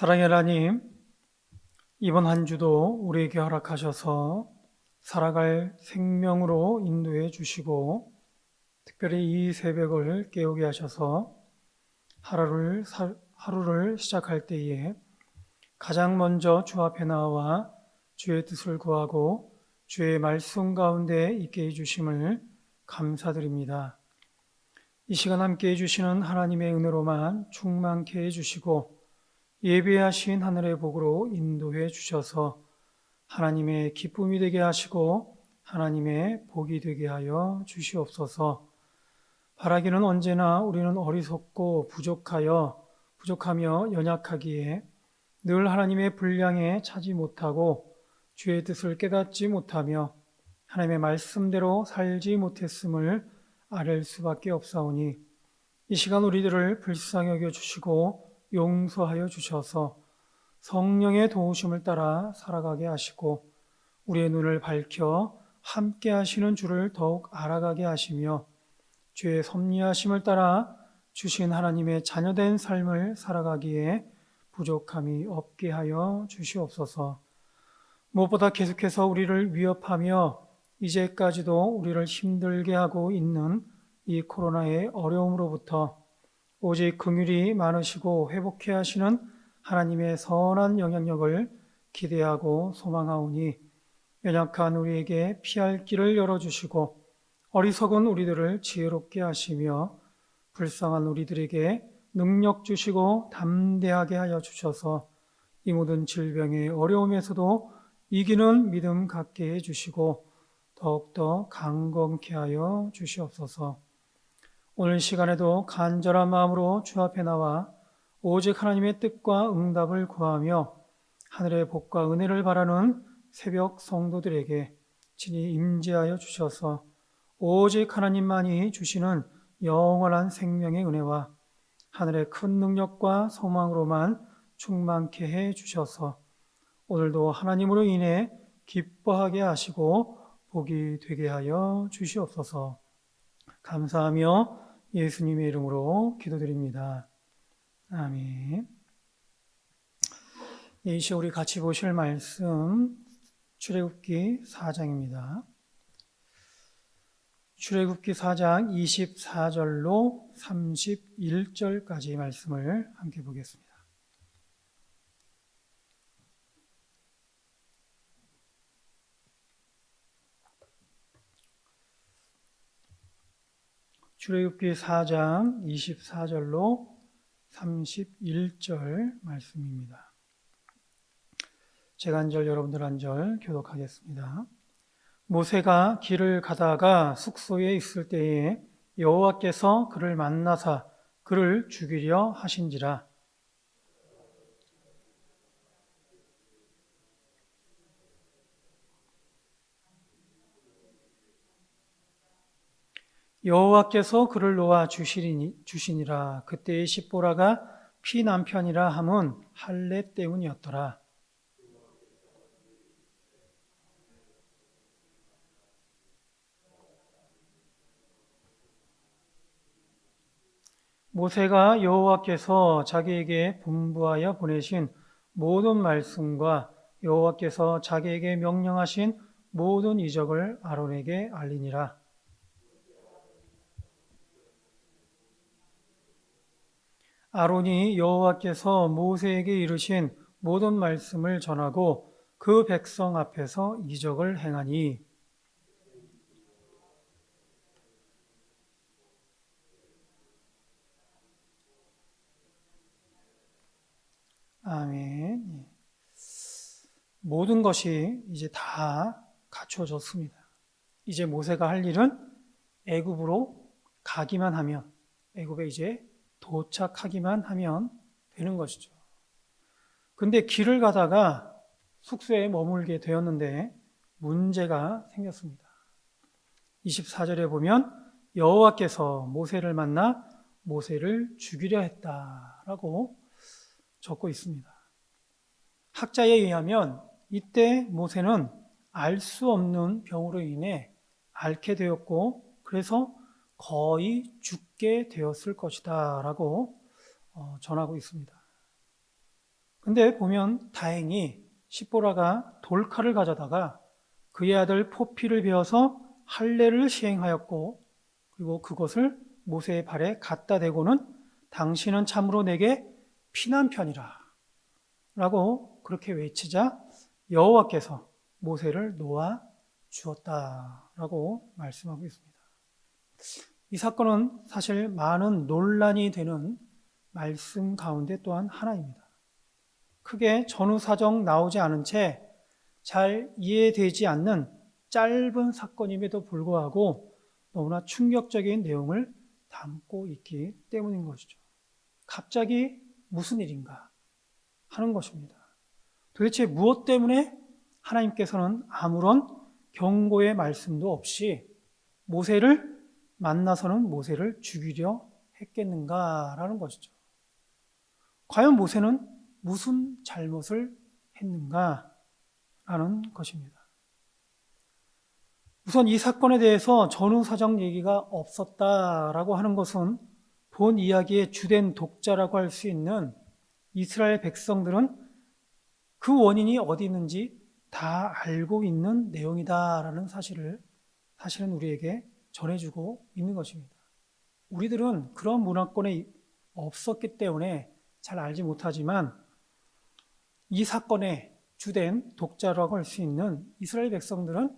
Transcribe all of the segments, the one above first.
사랑의 하나님, 이번 한 주도 우리에게 허락하셔서 살아갈 생명으로 인도해 주시고, 특별히 이 새벽을 깨우게 하셔서 하루를, 사- 하루를 시작할 때에 가장 먼저 주 앞에 나와 주의 뜻을 구하고 주의 말씀 가운데 있게 해주심을 감사드립니다. 이 시간 함께 해주시는 하나님의 은혜로만 충만케 해주시고 예배하신 하늘의 복으로 인도해 주셔서 하나님의 기쁨이 되게 하시고 하나님의 복이 되게 하여 주시옵소서. 바라기는 언제나 우리는 어리석고 부족하여 부족하며 연약하기에 늘 하나님의 분량에 차지 못하고 주의 뜻을 깨닫지 못하며 하나님의 말씀대로 살지 못했음을 아랠 수밖에 없사오니 이 시간 우리들을 불쌍히 여겨 주시고 용서하여 주셔서 성령의 도우심을 따라 살아가게 하시고 우리의 눈을 밝혀 함께 하시는 주를 더욱 알아가게 하시며 주의 섭리하심을 따라 주신 하나님의 자녀된 삶을 살아가기에 부족함이 없게 하여 주시옵소서. 무엇보다 계속해서 우리를 위협하며 이제까지도 우리를 힘들게 하고 있는 이 코로나의 어려움으로부터 오직 긍휼이 많으시고 회복해 하시는 하나님의 선한 영향력을 기대하고 소망하오니 연약한 우리에게 피할 길을 열어주시고 어리석은 우리들을 지혜롭게 하시며 불쌍한 우리들에게 능력 주시고 담대하게 하여 주셔서 이 모든 질병의 어려움에서도 이기는 믿음 갖게 해 주시고 더욱더 강건케 하여 주시옵소서. 오늘 시간에도 간절한 마음으로 주 앞에 나와 오직 하나님의 뜻과 응답을 구하며 하늘의 복과 은혜를 바라는 새벽 성도들에게 친히 임재하여 주셔서 오직 하나님만이 주시는 영원한 생명의 은혜와 하늘의 큰 능력과 소망으로만 충만케 해 주셔서 오늘도 하나님으로 인해 기뻐하게 하시고 복이 되게 하여 주시옵소서. 감사하며 예수님의 이름으로 기도드립니다. 아멘. 이 시간 우리 같이 보실 말씀 출애굽기 4장입니다. 출애굽기 4장 24절로 31절까지 말씀을 함께 보겠습니다. 출애굽기 4장 24절로 31절 말씀입니다. 제가 한 절 여러분들 한 절 교독하겠습니다. 모세가 길을 가다가 숙소에 있을 때에 여호와께서 그를 만나사 그를 죽이려 하신지라 여호와께서 그를 놓아 주시리니 주시니라 그때의 십보라가 피 남편이라 함은 할례 때문이었더라 모세가 여호와께서 자기에게 분부하여 보내신 모든 말씀과 여호와께서 자기에게 명령하신 모든 이적을 아론에게 알리니라. 아론이 여호와께서 모세에게 이르신 모든 말씀을 전하고 그 백성 앞에서 이적을 행하니 아멘. 예. 모든 것이 이제 다 갖춰졌습니다. 이제 모세가 할 일은 애굽으로 가기만 하면 애굽에 이제 도착하기만 하면 되는 것이죠. 근데 길을 가다가 숙소에 머물게 되었는데 문제가 생겼습니다. 24절에 보면 여호와께서 모세를 만나 모세를 죽이려 했다라고 적고 있습니다. 학자에 의하면 이때 모세는 알 수 없는 병으로 인해 앓게 되었고 그래서 거의 죽 게 되었을 것이다 라고 어, 전하고 있습니다. 근데 보면 다행히 시보라가 돌칼을 가져다가 그의 아들 포피를 베어서 할례를 시행하였고 그리고 그것을 모세의 발에 갖다 대고는 당신은 참으로 내게 피난편이라 라고 그렇게 외치자 여호와께서 모세를 놓아 주었다라고 말씀하고 있습니다. 이 사건은 사실 많은 논란이 되는 말씀 가운데 또한 하나입니다. 크게 전후 사정 나오지 않은 채 잘 이해되지 않는 짧은 사건임에도 불구하고 너무나 충격적인 내용을 담고 있기 때문인 것이죠. 갑자기 무슨 일인가 하는 것입니다. 도대체 무엇 때문에 하나님께서는 아무런 경고의 말씀도 없이 모세를 만나서는 모세를 죽이려 했겠는가라는 것이죠. 과연 모세는 무슨 잘못을 했는가라는 것입니다. 우선 이 사건에 대해서 전후 사정 얘기가 없었다라고 하는 것은 본 이야기의 주된 독자라고 할 수 있는 이스라엘 백성들은 그 원인이 어디 있는지 다 알고 있는 내용이다라는 사실을 사실은 우리에게 전해주고 있는 것입니다. 우리들은 그런 문화권에 없었기 때문에 잘 알지 못하지만 이 사건의 주된 독자라고 할 수 있는 이스라엘 백성들은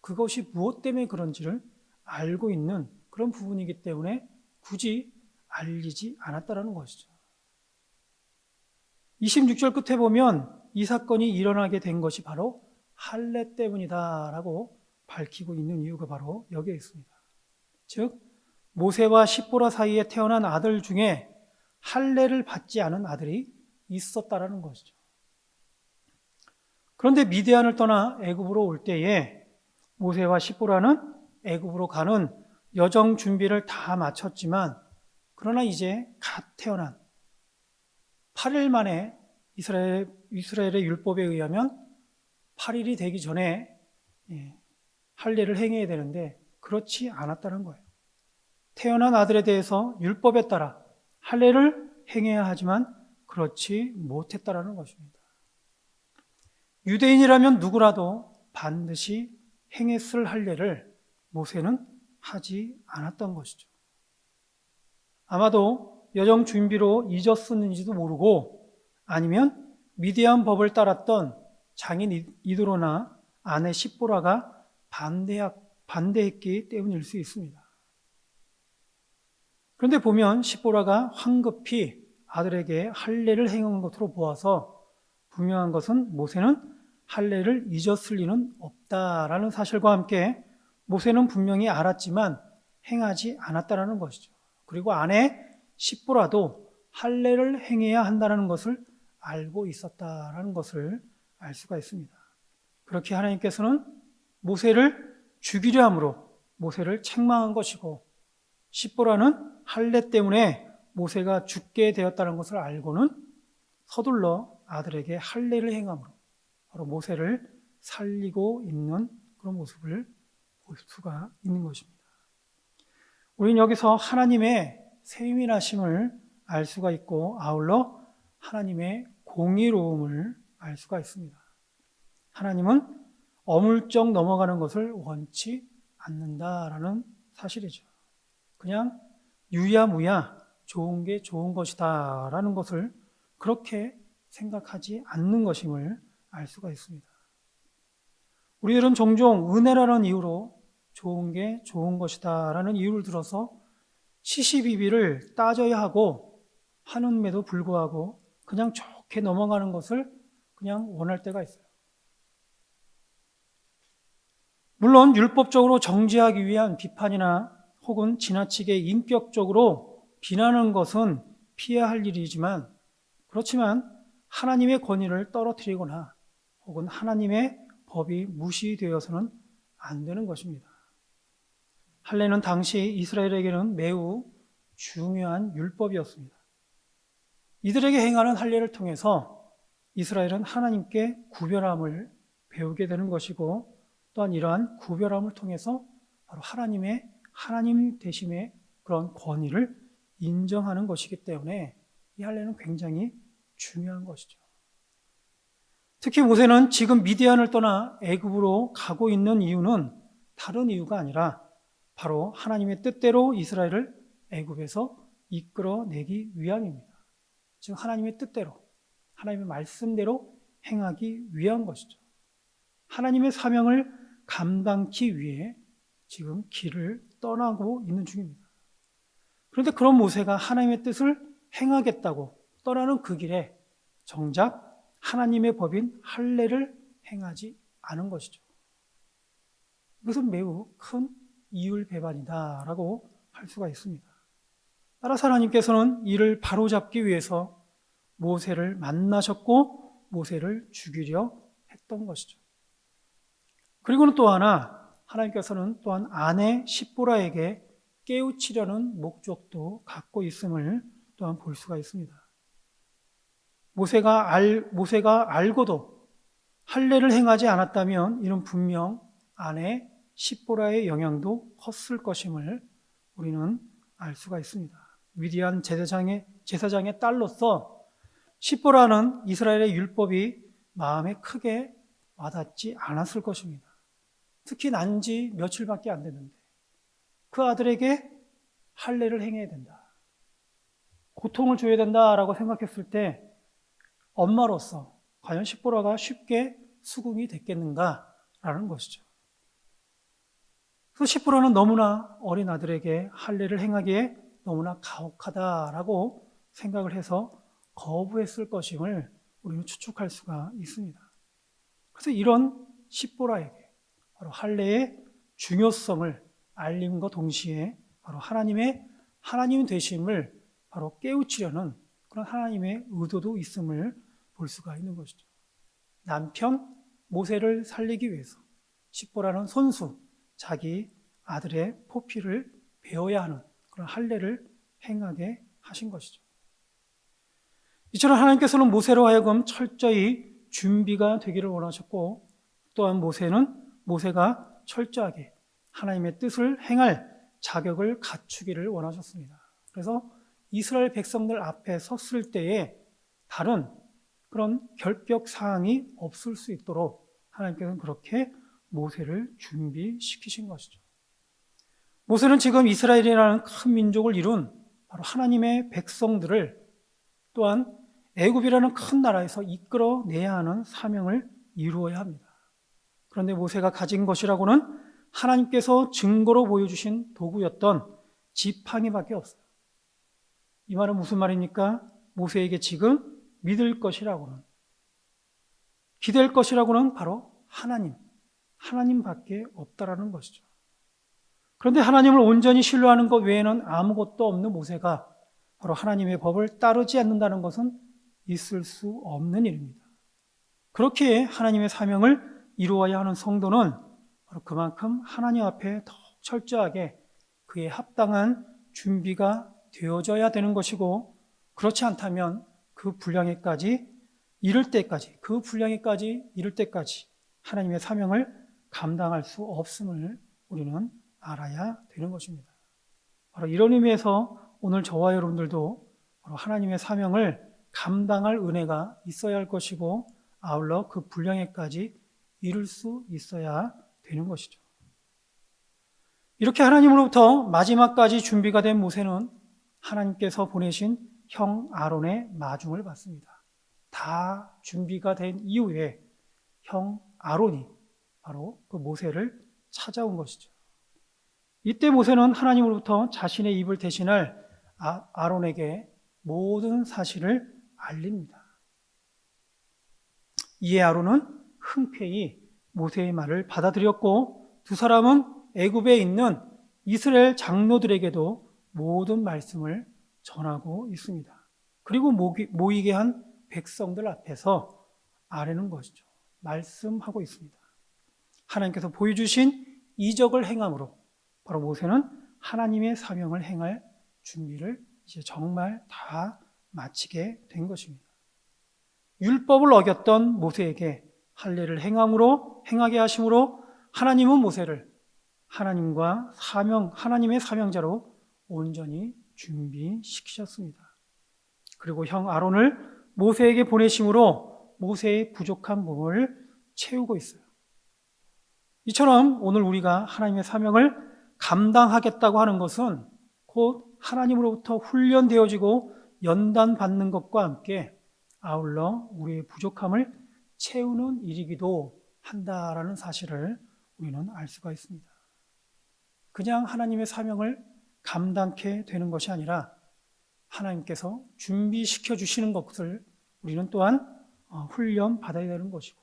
그것이 무엇 때문에 그런지를 알고 있는 그런 부분이기 때문에 굳이 알리지 않았다라는 것이죠. 26절 끝에 보면 이 사건이 일어나게 된 것이 바로 할례 때문이다라고 밝히고 있는 이유가 바로 여기에 있습니다. 즉 모세와 십보라 사이에 태어난 아들 중에 할례를 받지 않은 아들이 있었다라는 것이죠. 그런데 미디안을 떠나 애굽으로 올 때에 모세와 십보라는 애굽으로 가는 여정 준비를 다 마쳤지만 그러나 이제 갓 태어난 8일 만에 이스라엘, 이스라엘의 율법에 의하면 8일이 되기 전에 예, 할례를 행해야 되는데 그렇지 않았다는 거예요. 태어난 아들에 대해서 율법에 따라 할례를 행해야 하지만 그렇지 못했다라는 것입니다. 유대인이라면 누구라도 반드시 행했을 할례를 모세는 하지 않았던 것이죠. 아마도 여정 준비로 잊었었는지도 모르고 아니면 미디안 법을 따랐던 장인 이드로나 아내 십보라가 반대했기 때문일 수 있습니다. 그런데 보면 십보라가 황급히 아들에게 할례를 행한 것으로 보아서 분명한 것은 모세는 할례를 잊었을 리는 없다라는 사실과 함께 모세는 분명히 알았지만 행하지 않았다라는 것이죠. 그리고 아내 십보라도 할례를 행해야 한다는 것을 알고 있었다라는 것을 알 수가 있습니다. 그렇게 하나님께서는 모세를 죽이려 함으로 모세를 책망한 것이고 십보라는 할례 때문에 모세가 죽게 되었다는 것을 알고는 서둘러 아들에게 할례를 행함으로 바로 모세를 살리고 있는 그런 모습을 볼 수가 있는 것입니다. 우리는 여기서 하나님의 세민하심을 알 수가 있고 아울러 하나님의 공의로움을 알 수가 있습니다. 하나님은 어물쩍 넘어가는 것을 원치 않는다라는 사실이죠. 그냥 유야무야 좋은 게 좋은 것이다 라는 것을 그렇게 생각하지 않는 것임을 알 수가 있습니다. 우리들은 종종 은혜라는 이유로 좋은 게 좋은 것이다 라는 이유를 들어서 시시비비를 따져야 하고 하는에도 불구하고 그냥 좋게 넘어가는 것을 그냥 원할 때가 있어요. 물론 율법적으로 정지하기 위한 비판이나 혹은 지나치게 인격적으로 비난하는 것은 피해야 할 일이지만 그렇지만 하나님의 권위를 떨어뜨리거나 혹은 하나님의 법이 무시되어서는 안 되는 것입니다. 할례는 당시 이스라엘에게는 매우 중요한 율법이었습니다. 이들에게 행하는 할례를 통해서 이스라엘은 하나님께 구별함을 배우게 되는 것이고 또한 이러한 구별함을 통해서 바로 하나님의 하나님 대심의 그런 권위를 인정하는 것이기 때문에 이 할례는 굉장히 중요한 것이죠. 특히 모세는 지금 미디안을 떠나 애굽으로 가고 있는 이유는 다른 이유가 아니라 바로 하나님의 뜻대로 이스라엘을 애굽에서 이끌어내기 위함입니다. 즉 하나님의 뜻대로 하나님의 말씀대로 행하기 위한 것이죠. 하나님의 사명을 감당기 위해 지금 길을 떠나고 있는 중입니다. 그런데 그런 모세가 하나님의 뜻을 행하겠다고 떠나는 그 길에 정작 하나님의 법인 할례를 행하지 않은 것이죠. 이것은 매우 큰 이율배반이다라고 할 수가 있습니다. 따라서 하나님께서는 이를 바로잡기 위해서 모세를 만나셨고 모세를 죽이려 했던 것이죠. 그리고는 또 하나 하나님께서는 또한 아내 십보라에게 깨우치려는 목적도 갖고 있음을 또한 볼 수가 있습니다. 모세가 알 모세가 알고도 할례를 행하지 않았다면 이는 분명 아내 십보라의 영향도 컸을 것임을 우리는 알 수가 있습니다. 위대한 제사장의 제사장의 딸로서 십보라는 이스라엘의 율법이 마음에 크게 와닿지 않았을 것입니다. 특히 난 지 며칠밖에 안 됐는데 그 아들에게 할례를 행해야 된다. 고통을 줘야 된다라고 생각했을 때 엄마로서 과연 십보라가 쉽게 수긍이 됐겠는가라는 것이죠. 그래서 십보라는 너무나 어린 아들에게 할례를 행하기에 너무나 가혹하다라고 생각을 해서 거부했을 것임을 우리는 추측할 수가 있습니다. 그래서 이런 십보라에게 바로 할례의 중요성을 알림과 동시에 바로 하나님의 하나님 되심을 바로 깨우치려는 그런 하나님의 의도도 있음을 볼 수가 있는 것이죠. 남편 모세를 살리기 위해서 십보라는 손수 자기 아들의 포피를 베어야 하는 그런 할례를 행하게 하신 것이죠. 이처럼 하나님께서는 모세로 하여금 철저히 준비가 되기를 원하셨고 또한 모세는 모세가 철저하게 하나님의 뜻을 행할 자격을 갖추기를 원하셨습니다. 그래서 이스라엘 백성들 앞에 섰을 때에 다른 그런 결격 사항이 없을 수 있도록 하나님께서는 그렇게 모세를 준비시키신 것이죠. 모세는 지금 이스라엘이라는 큰 민족을 이룬 바로 하나님의 백성들을 또한 애굽이라는 큰 나라에서 이끌어내야 하는 사명을 이루어야 합니다. 그런데 모세가 가진 것이라고는 하나님께서 증거로 보여주신 도구였던 지팡이밖에 없어요. 이 말은 무슨 말입니까? 모세에게 지금 믿을 것이라고는 기댈 것이라고는 바로 하나님, 하나님밖에 없다라는 것이죠. 그런데 하나님을 온전히 신뢰하는 것 외에는 아무것도 없는 모세가 바로 하나님의 법을 따르지 않는다는 것은 있을 수 없는 일입니다. 그렇게 하나님의 사명을 이루어야 하는 성도는 바로 그만큼 하나님 앞에 더 철저하게 그에 합당한 준비가 되어져야 되는 것이고 그렇지 않다면 그 분량에까지 이를 때까지 그 분량에까지 이를 때까지 하나님의 사명을 감당할 수 없음을 우리는 알아야 되는 것입니다. 바로 이런 의미에서 오늘 저와 여러분들도 바로 하나님의 사명을 감당할 은혜가 있어야 할 것이고 아울러 그 분량에까지 이룰 수 있어야 되는 것이죠. 이렇게 하나님으로부터 마지막까지 준비가 된 모세는 하나님께서 보내신 형 아론의 마중을 받습니다. 다 준비가 된 이후에 형 아론이 바로 그 모세를 찾아온 것이죠. 이때 모세는 하나님으로부터 자신의 입을 대신할 아, 아론에게 모든 사실을 알립니다. 이에 아론은 흔쾌히 모세의 말을 받아들였고 두 사람은 애굽에 있는 이스라엘 장로들에게도 모든 말씀을 전하고 있습니다. 그리고 모이게 한 백성들 앞에서 아뢰는 것이죠. 말씀하고 있습니다. 하나님께서 보여주신 이적을 행함으로 바로 모세는 하나님의 사명을 행할 준비를 이제 정말 다 마치게 된 것입니다. 율법을 어겼던 모세에게 할례를 행함으로 행하게 하심으로 하나님은 모세를 하나님과 사명 하나님의 사명자로 온전히 준비시키셨습니다. 그리고 형 아론을 모세에게 보내심으로 모세의 부족한 부분을 채우고 있어요. 이처럼 오늘 우리가 하나님의 사명을 감당하겠다고 하는 것은 곧 하나님으로부터 훈련되어지고 연단받는 것과 함께 아울러 우리의 부족함을 채우는 일이기도 한다라는 사실을 우리는 알 수가 있습니다. 그냥 하나님의 사명을 감당케 되는 것이 아니라 하나님께서 준비시켜 주시는 것을 우리는 또한 어, 훈련 받아야 되는 것이고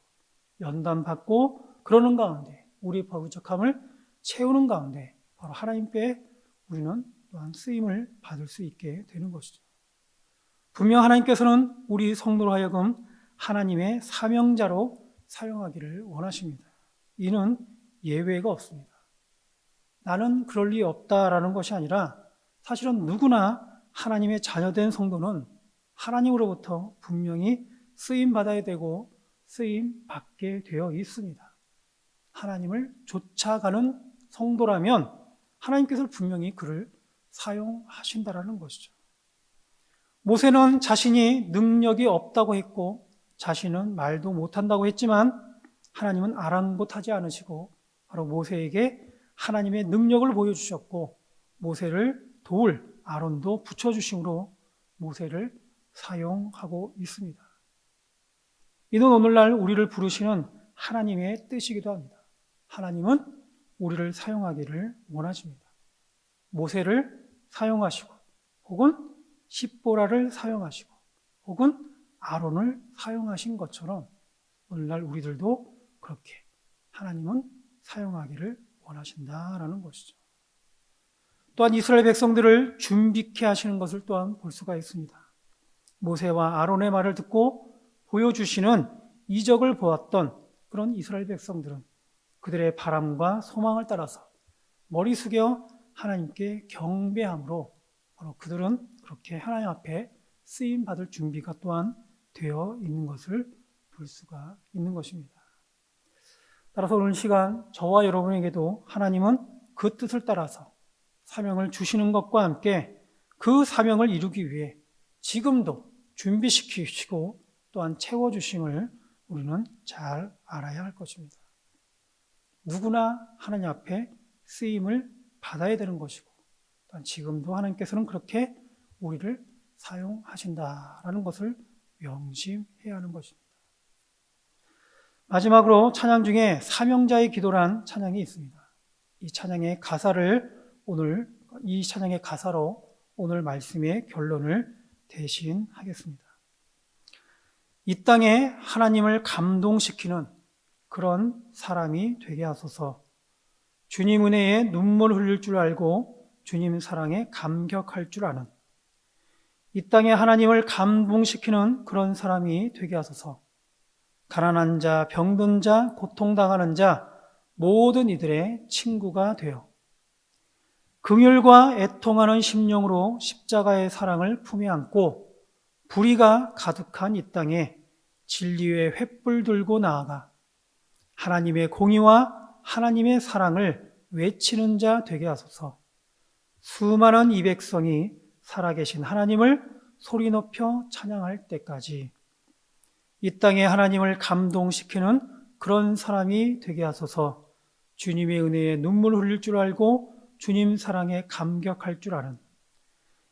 연단 받고 그러는 가운데 우리의 부족함을 채우는 가운데 바로 하나님께 우리는 또한 쓰임을 받을 수 있게 되는 것이죠. 분명 하나님께서는 우리 성도로 하여금 하나님의 사명자로 사용하기를 원하십니다. 이는 예외가 없습니다. 나는 그럴 리 없다라는 것이 아니라 사실은 누구나 하나님의 자녀된 성도는 하나님으로부터 분명히 쓰임 받아야 되고 쓰임 받게 되어 있습니다. 하나님을 쫓아가는 성도라면 하나님께서 분명히 그를 사용하신다라는 것이죠. 모세는 자신이 능력이 없다고 했고 자신은 말도 못한다고 했지만 하나님은 아랑곳하지 않으시고 바로 모세에게 하나님의 능력을 보여주셨고 모세를 도울 아론도 붙여주심으로 모세를 사용하고 있습니다. 이는 오늘날 우리를 부르시는 하나님의 뜻이기도 합니다. 하나님은 우리를 사용하기를 원하십니다. 모세를 사용하시고 혹은 십보라를 사용하시고 혹은 아론을 사용하신 것처럼 오늘날 우리들도 그렇게 하나님은 사용하기를 원하신다라는 것이죠. 또한 이스라엘 백성들을 준비케 하시는 것을 또한 볼 수가 있습니다. 모세와 아론의 말을 듣고 보여주시는 이적을 보았던 그런 이스라엘 백성들은 그들의 바람과 소망을 따라서 머리 숙여 하나님께 경배함으로 바로 그들은 그렇게 하나님 앞에 쓰임 받을 준비가 또한 되어 있는 것을 볼 수가 있는 것입니다. 따라서 오늘 시간 저와 여러분에게도 하나님은 그 뜻을 따라서 사명을 주시는 것과 함께 그 사명을 이루기 위해 지금도 준비시키시고 또한 채워주심을 우리는 잘 알아야 할 것입니다. 누구나 하나님 앞에 쓰임을 받아야 되는 것이고 또한 지금도 하나님께서는 그렇게 우리를 사용하신다라는 것을 명심해야 하는 것입니다. 마지막으로 찬양 중에 사명자의 기도란 찬양이 있습니다. 이 찬양의 가사를 오늘 이 찬양의 가사로 오늘 말씀의 결론을 대신하겠습니다. 이 땅에 하나님을 감동시키는 그런 사람이 되게 하소서. 주님 은혜에 눈물 흘릴 줄 알고 주님 사랑에 감격할 줄 아는 이 땅에 하나님을 감동시키는 그런 사람이 되게 하소서. 가난한 자, 병든 자, 고통당하는 자, 모든 이들의 친구가 되어 긍휼과 애통하는 심령으로 십자가의 사랑을 품에 안고 불의가 가득한 이 땅에 진리의 횃불 들고 나아가 하나님의 공의와 하나님의 사랑을 외치는 자 되게 하소서. 수많은 이 백성이 살아계신 하나님을 소리 높여 찬양할 때까지 이 땅에 하나님을 감동시키는 그런 사람이 되게 하소서. 주님의 은혜에 눈물 흘릴 줄 알고 주님 사랑에 감격할 줄 아는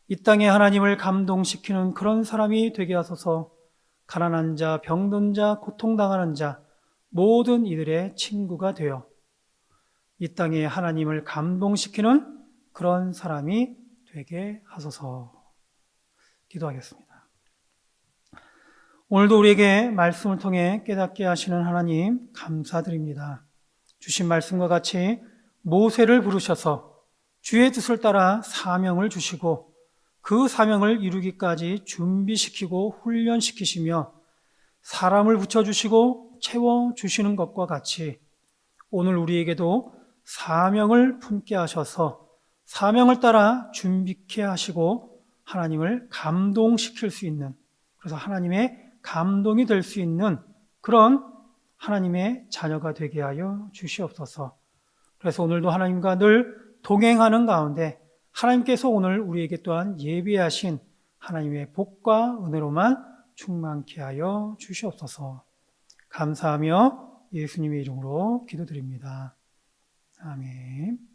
이 땅에 하나님을 감동시키는 그런 사람이 되게 하소서. 가난한 자, 병든 자, 고통당하는 자, 모든 이들의 친구가 되어 이 땅에 하나님을 감동시키는 그런 사람이 되게 하소서. 기도하겠습니다. 오늘도 우리에게 말씀을 통해 깨닫게 하시는 하나님 감사드립니다. 주신 말씀과 같이 모세를 부르셔서 주의 뜻을 따라 사명을 주시고 그 사명을 이루기까지 준비시키고 훈련시키시며 사람을 붙여주시고 채워주시는 것과 같이 오늘 우리에게도 사명을 품게 하셔서 사명을 따라 준비케 하시고 하나님을 감동시킬 수 있는 그래서 하나님의 감동이 될 수 있는 그런 하나님의 자녀가 되게 하여 주시옵소서. 그래서 오늘도 하나님과 늘 동행하는 가운데 하나님께서 오늘 우리에게 또한 예비하신 하나님의 복과 은혜로만 충만케 하여 주시옵소서. 감사하며 예수님의 이름으로 기도드립니다. 아멘.